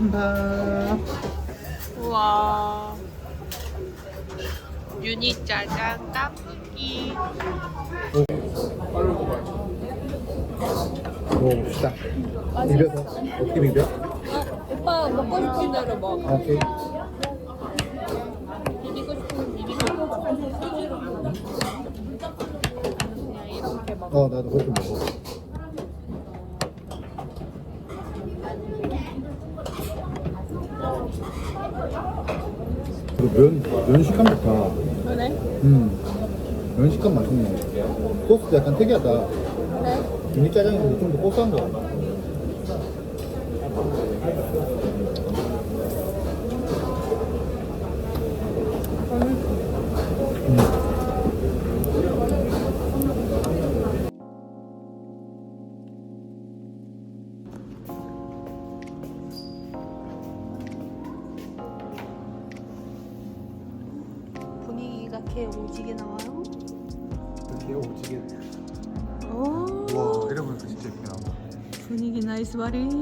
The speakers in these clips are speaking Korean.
볶음밥. 우와. 유니 짜장 깐풍기. 먹어봅시다. 비벼서. 어떻게 비벼? 오빠 먹고 싶은 대로 먹어. 아, 오케이. 비비고 싶으면 비비고. 그냥 이렇게 먹어. 어, 나도 그렇게 먹어. 그리고 면, 면 식감 좋다. 그래? 음, 면 식감 맛있네. 소스도 약간 특이하다. 그래? 유니 짜장인데 좀더 고소한 거 같아.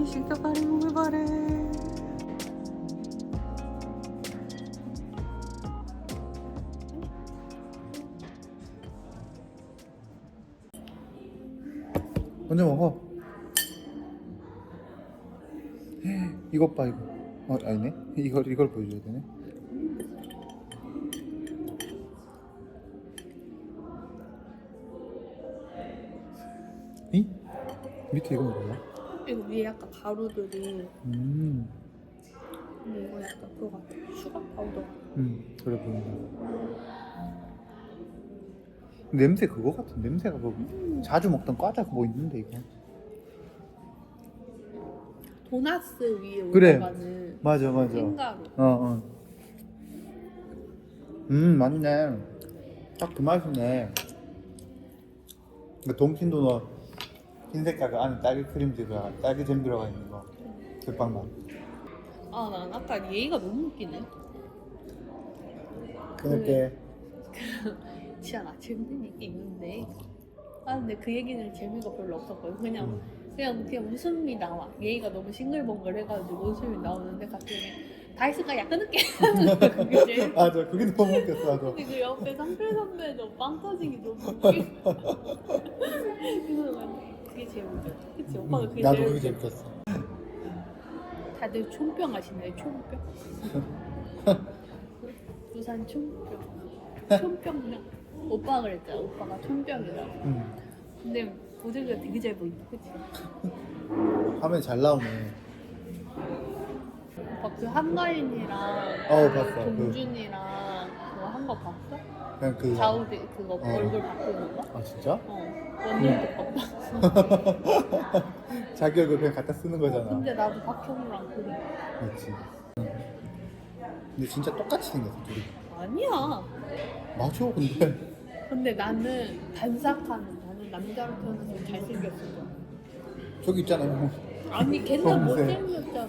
실컷 바리 몸을 바래. 먼저 먹어. 이것 봐 이거. 어 아니네. 이걸 이걸 보여줘야 되네. 이? 밑에 이건 뭐야? 이거 위에 약간 가루들이 음, 근데 이거 약간 그거 같아. 슈가 파우더. 음 그래 보인다. 냄새 그거 같은 냄새가 뭐 자주 먹던 과자 뭐 있는데 이거. 도나스 위에 그래. 올라가는 맞아 맞아. 어, 어. 음, 맞네. 딱 그 맛이네. 그 동킨 도넛 흰색 가그 안에 딸기 크림 들어가, 딸기 잼 들어가 있는 거. 그빵 맛. 아, 난 아까 얘가 너무 웃기네. 그렇게 진짜 나 재밌는 얘기 있는데. 아, 근데 그 얘기는 재미가 별로 없었거든. 그냥, 음. 그냥, 그냥 웃음이 나와. 얘가 너무 싱글벙글 해가지고 웃음이 나오는데 갑자기 다 했을까? 약간 늦게 하는 거야, 그게 제일. 맞아, 그게 너무 웃겼어, 나도. 근데 그 옆에 상필 선배도 빵 터지기 너무 웃기고. 웃겨. 그치? 오빠가 그게 나도 제일 그게. 재밌었어. 다들 총병 아시나요? 총병? 부산 총병. 총병명. 오빠가 그랬잖아. 오빠가 총병이라고. 음. 근데 모델가 되게 잘 보인다. 그치? 화면 잘 나오네. 오빠 그 한가인이랑 어, 봤어. 그, 동준이랑 그거 한 거 봤어? 그냥 그. 좌우대 그거 어. 얼굴 바꾸는 거? 아, 진짜? 어. 완전 똑같다. 자기 얼굴 그냥 갖다 쓰는 거잖아. 근데 나도 박형우랑 그래. 그렇지. 근데 진짜 똑같이 생겼어, 둘이. 아니야. 맞아, 근데. 근데 나는 반삭하는 나는 남자로 태어나서 잘생겼어. 저기 있잖아. 아니 걔는 검은색. 못생겼잖아.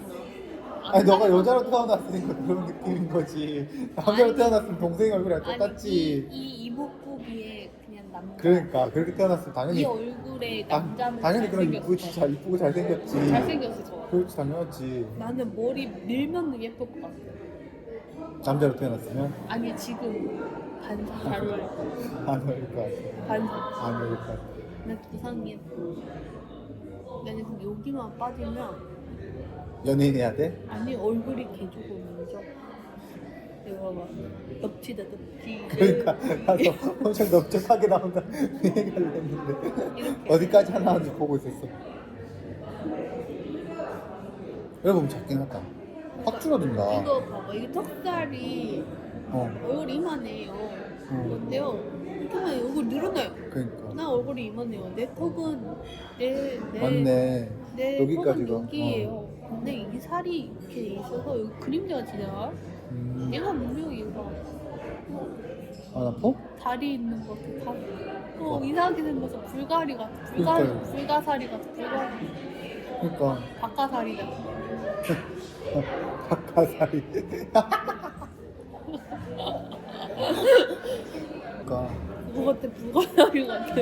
아니 너가 여자로 태어났으니까 그런 느낌인 거지 남자로 아니. 태어났으면 동생 얼굴이랑 아니 똑같지 이, 이 이목구비에 그냥 남자. 그러니까 그렇게 태어났으면 이 당연히 얼굴에 아, 남자는 당연히 그런 잘생겼어. 이쁘지 잘 이쁘고 잘생겼지 잘생겼어 저. 그렇지 당연하지 나는 머리 밀면 예쁠 것 같아. 남자로 태어났으면 아니 지금 반삭 잘 어울려. 안 어울릴 것 같아 반삭. 안 어울릴 것 같아 나 이상해. 나는 근데 여기만 빠지면 연예인 해야 돼? 아니 얼굴이 개조금이죠. 이거 봐. 넙치다 넙치. 그러니까 나도 엄청 넓적하게 나온다 그 얘기를 했는데 이렇게. 어디까지 하나인지 보고 있었어 보면 작긴 하다 확 줄어든다 이거 봐봐. 이게 턱살이 어 얼굴이 이만해요. 음. 어때요? 이렇게만 얼굴 늘어나요. 그러니까 나 얼굴이 이만해요. 내 턱은 내, 내, 맞네 내 여기까지가. 턱은 여기에요. 근데 이 살이 이렇게 있어서 여기 그림자가 지나가. 음. 얘가 분명히 이거 안 아파? 다리 있는 거 같아. 다리. 어 이상하게 생겨서 불가리 같아. 불가리, 그러니까요. 불가사리 같아. 불가리. 그러니까 바카사리 같아. 닭가사리. 그러니까 그거 같아. 불가사리 같아.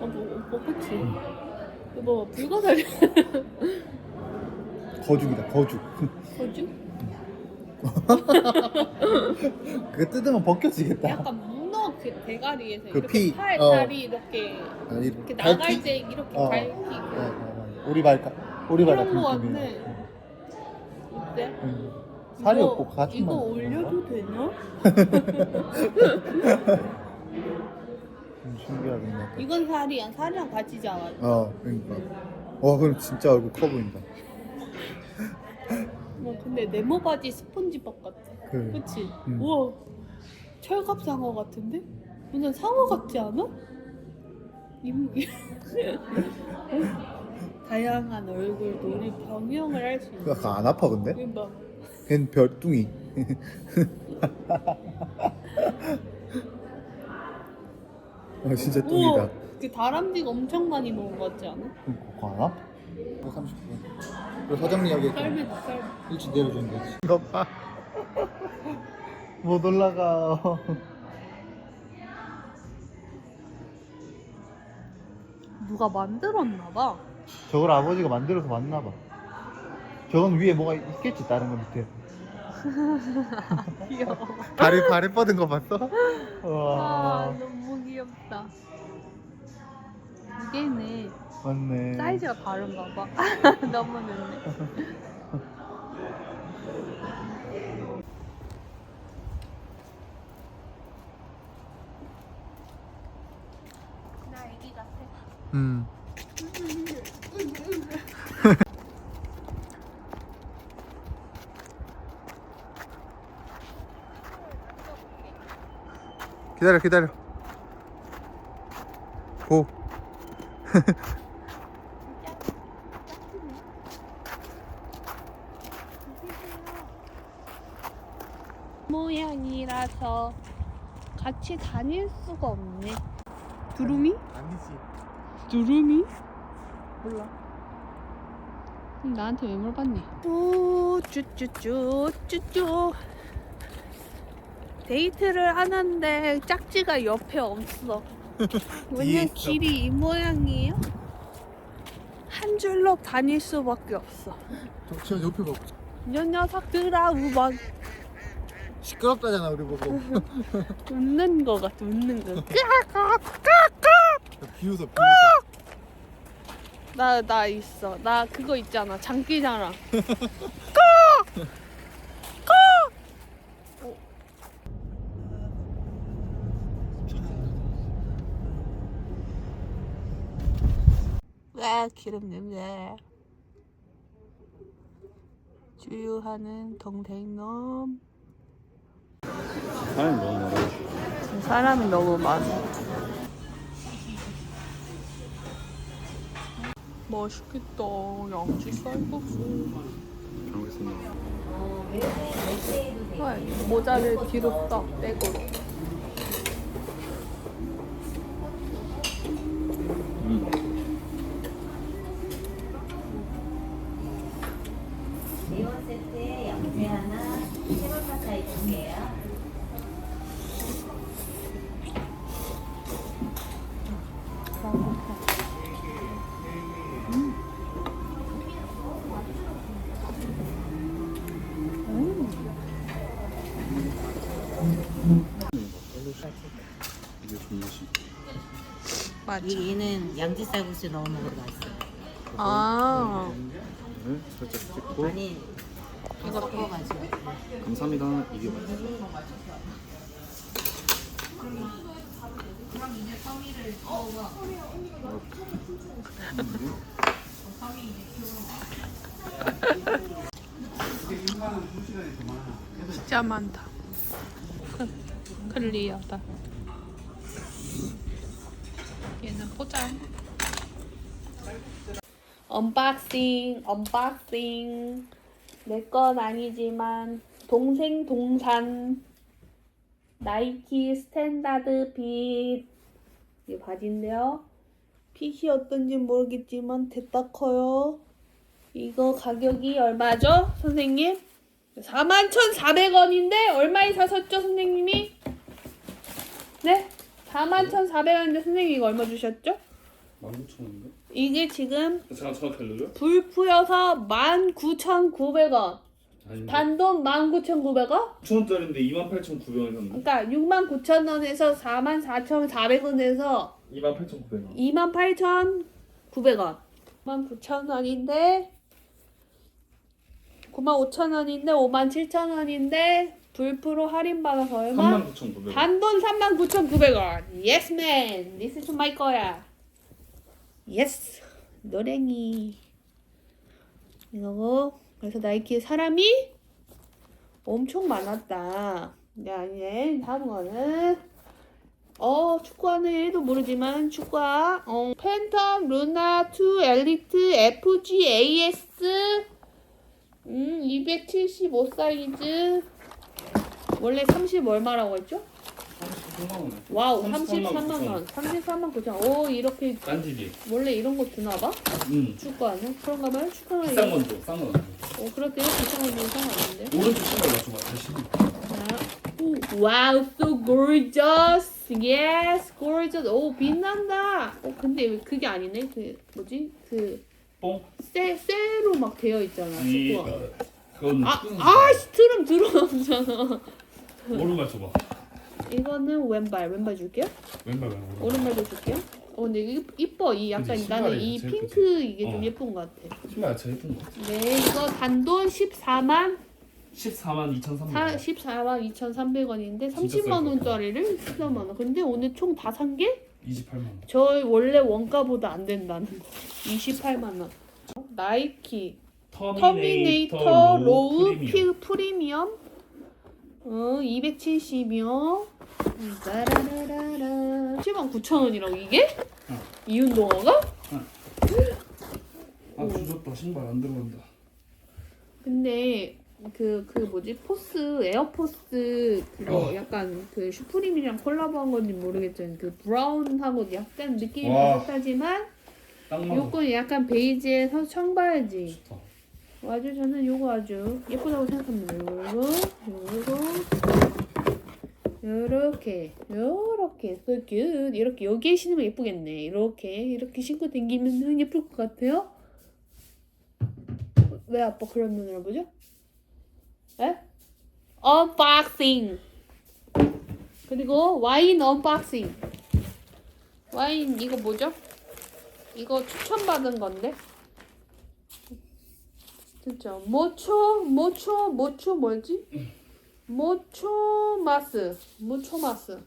어, 뭐, 뭐, 그치? 이거 봐, 불가사리. 거죽이다 거죽. 거주? 그거 뜯으면 벗겨지겠다. 약간 문어 그 대가리에서 그 이렇게 피, 팔 어. 다리 이렇게 아니, 이렇게 갈피? 나갈 때 이렇게 어. 갈피 어, 어, 맞아. 오리발 가- 오리발 그런 같은 거 느낌이야. 같네. 어때? 응. 살이 이거- 없고 가죽만. 이거 있는? 올려도 되나? 음, 신기하겠네. 이건 살이야. 살이랑 같이잖아. 어, 그러니까. 와, 그럼 진짜 얼굴 커 보인다. 어, 근데 네모 바지 스폰지밥 같아. 그, 그치? 음. 우와 철갑 상어 같은데? 완전 상어 같지 않아? 임... 다양한 얼굴도 우리 병영을 할 수 있는 약간 안 아파 근데? 이거 봐. 걘 별뚱이. 어, 진짜 뚱이다. 우와 그 다람쥐가 엄청 많이 먹은 것 같지 않아? 그거 안 아파? 30분. 그리고 사장님에게 썰매 썰매 일찍 내려주는 거지. 이거 봐. 못 올라가. 누가 만들었나 봐 저걸 아버지가 만들어서 맞나 봐. 저건 위에 뭐가 있겠지 다른 거 밑에. 귀여워 다리 발에 뻗은 거 봤어? 아와 너무 귀엽다 이게네 맞네. 사이즈가 다른가 봐 너무 늦네 나 애기 같아 음. 기다려 기다려. 고. 모양이라서 같이 다닐 수가 없네. 두루미? 아니지. 두루미? 몰라. 그럼 나한테 왜 물어봤니? 오, 쭈쭈쭈, 쭈쭈. 데이트를 하는데 짝지가 옆에 없어. 뒤에 왜냐면 있어. 길이 이 모양이에요? 한 줄로 다닐 수밖에 없어. 저 옆에 봐. 이 녀석들아, 우막 시끄럽다잖아 우리 보고. 웃는 거 같아, 웃는 거. 비웃어 비웃어. 나, 나 있어. 나 그거 있잖아. 장기자랑. 왜 기름 냄새. 주유하는 동생놈. 사람이 너무 많아. 사람이 너무 많아. 맛있겠다. 양치 쌀국수. 잘 먹겠습니다. 와, 모자를 뒤로 딱 빼고. 맞아. 이- 얘는 양지 쌀국수 넣어 먹어도 맛있어. 아, 네, 살짝 찍고 아니 이거 섞어가지고. 감사합니다. 이게 맛있어요. 진짜 많다. 크- 클리어다. 얘는 포장. 언박싱, 언박싱. 내 건 아니지만 동생 동산 나이키 스탠다드 핏. 이 바지인데요. 핏이 어떤지 모르겠지만 됐다 커요. 이거 가격이 얼마죠, 선생님? 41,400원인데 얼마에 사셨죠, 선생님이? 네? 41,400원인데 선생님이 이거 얼마 주셨죠? 19,000원인가? 이게 지금 잠깐 정확히 알려줘? 불 뿌여서 19,900원. 아니 단돈 19,900원? 9천원짜리인데 28,900원이었는데 그러니까 69,000원에서 44,400원에서 28,900원 28,900원. 99,000원인데 95,000원인데 57,000원인데 불프로 할인받아서 얼마? 39,900원 단돈 39,900원. Yes man. This is my 거야. Yes. 노랭이. 이거고 그래서 나이키 사람이 엄청 많았다. 야, 이제 다음 거는 어 축구하는 애도 모르지만 축구화 어 팬텀 루나 2 엘리트 FG AS 음275 사이즈 원래 30 얼마라고 했죠? 33만 원에 와우 33만 33만 원 33만 9천 오 이렇게 딴지리 원래 이런 거 주나 봐? 응 축구화는? 그런가 봐요? 축구화는 비싼 이거- 건줘 싼건 아니고 어 그럴게요 비싼 건 상관없는데 오른쪽 신발 맞춰봐 다시 자, 와우, so gorgeous. Yes, gorgeous. 오, 빛난다. 어, 근데 왜 그게 아니네. 그 뭐지? 그 뽕? 쇠, 쇠로 막 되어 있잖아. 아니 축구화. 그건 아, 아, 스트름 들어오잖아. 오른 맞춰봐 이거는 왼발, 왼발 줄게요. 왼발 왼발 오른발도 줄게요. 어, 근데 이거 이뻐. 이 약간 그치, 나는 신발이 이 제일 핑크 이게 좀 어. 예쁜 것 같아. 신발 제일 예쁜 거 네, 이거 단돈 14만 14만 2,300원 14만 2,300원인데 진짜 30만 원짜리를 14만 원. 근데 오늘 총 다 산 게 28만 원 저희 원래 원가보다 안 된다는 거. 28만 원. 나이키 터미네이터 로우 피 프리미엄 어 270이요. 따라라라라. 7만 9천 원이라고 이게? 응. 이 운동화가? 아 주졌다 신발 안 들어간다 근데 그그 뭐지 포스 에어포스 그거 어. 약간 그 슈프림이랑 콜라보한 건지 모르겠지만 그 브라운하고 약간 느낌이 와. 비슷하지만 딱 요건 약간 베이지에서 청바지 좋다 아주 저는 요거 아주 예쁘다고 생각합니다. 요거, 요거, 요렇게, 요렇게, so good. 이렇게 여기에 신으면 예쁘겠네. 이렇게, 이렇게 신고 다니면 예쁠 것 같아요. 왜 아빠 그런 눈으로 보죠? 에? 언박싱. 그리고 와인 언박싱. 와인 이거 뭐죠? 이거 추천받은 건데. 진짜 모초 모초 모초 뭐지? 모초 마스 모초 마스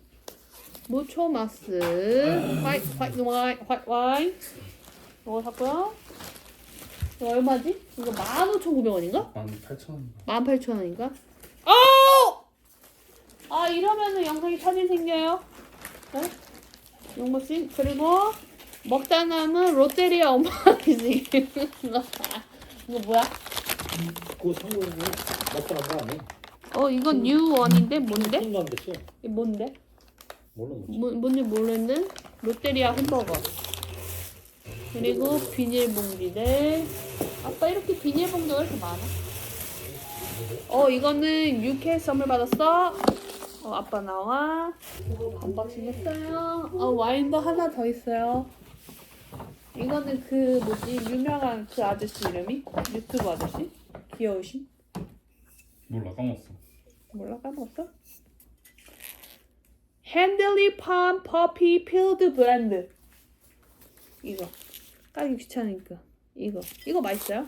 모초 마스 화이 화이 와인 화이 와인 이거 샀고요. 이거 얼마지? 이거 15,900원인가? 18,000원인가 18,000원인가? 어! 아 이러면은 영상이 사진 생겨요. 네? 용모씨 그리고 먹다 남은 롯데리아 엄마지 이거 뭐야? 그거 성공이 먹고 난거 아니야? 어 이건 뉴 원인데 뭔데? 한거 안 됐어. 이게 뭔데? 몰라 뭐. 뭐, 뭔지 모르는 롯데리아 햄버거 그리고 비닐봉지들 아빠 이렇게 비닐봉지가 왜 이렇게 많아? 어 이거는 UK 선물 받았어 어 아빠 나와 반박씩 했어요 어 와인도 하나 더 있어요 이거는 그 뭐지 유명한 그 아저씨 이름이? 유튜브 아저씨? 귀여우신? 몰라 까먹었어 몰라 까먹었어? 핸들리 팜 퍼피 필드 브랜드 이거 까기 귀찮으니까 이거 이거 맛있어요?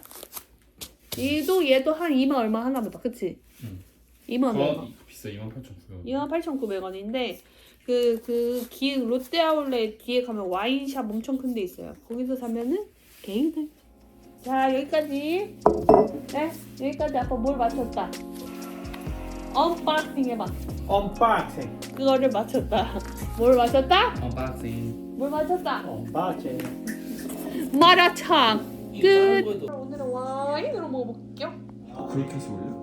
얘도 얘도 한 2만 얼마 하나 보다 그치? 응. 2만 얼마 그거 비싸 28,900원 28,900원인데 그, 그, 기, 롯데아울렛 뒤에 가면 와인샵 엄청 큰 데 있어요. 거기서 사면은 개이들. 자, 여기까지. 네, 여기까지 아빠 뭘 맞췄다. 언박싱 해봐. 언박싱. 그거를 맞췄다. 뭘 맞췄다? 언박싱 뭘 맞췄다? 언박싱. 마라탕. 끝. 오늘은 와인으로 먹어볼게요. 그렇게 해서 올려?